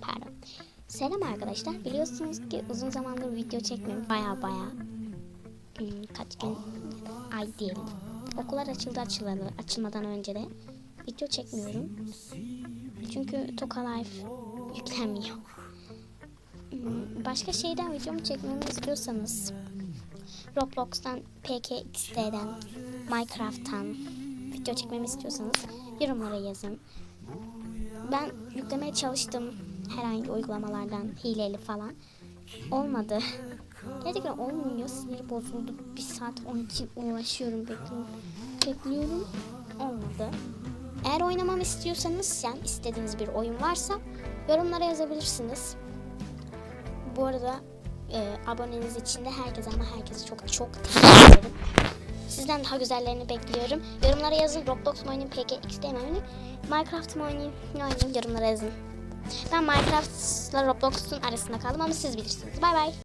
Pardon. Selam arkadaşlar. Biliyorsunuz ki uzun zamandır video çekmiyorum. Baya baya. Hmm, kaç gün ay diyelim. Okullar açıldı açılalı açılmadan önce de video çekmiyorum. Çünkü Toka Life yüklenmiyor. Hmm, Başka şeyden video mu çekmemi istiyorsanız Roblox'tan, PKXD'den, Minecraft'tan video çekmemi istiyorsanız yorumlara yazın. Ben yüklemeye çalıştım herhangi uygulamalardan hileli falan. Olmadı. Gerçekten olmuyor. Sinir bozuldu. Bir saat onun için uğraşıyorum. Bekliyorum. Bekliyorum. Olmadı. Eğer oynamamı istiyorsanız yani istediğiniz bir oyun varsa yorumlara yazabilirsiniz. Bu arada e, aboneniz için de herkese ama herkese çok çok teşekkür. Sizden daha güzellerini bekliyorum. Yorumlara yazın. Roblox mu oynayayım, PKXD mi oynayayım, Minecraft mı oynayayım, ne oynayayım yorumlara yazın. Ben Minecraft'la Roblox'un arasında kaldım ama siz bilirsiniz. Bay bay.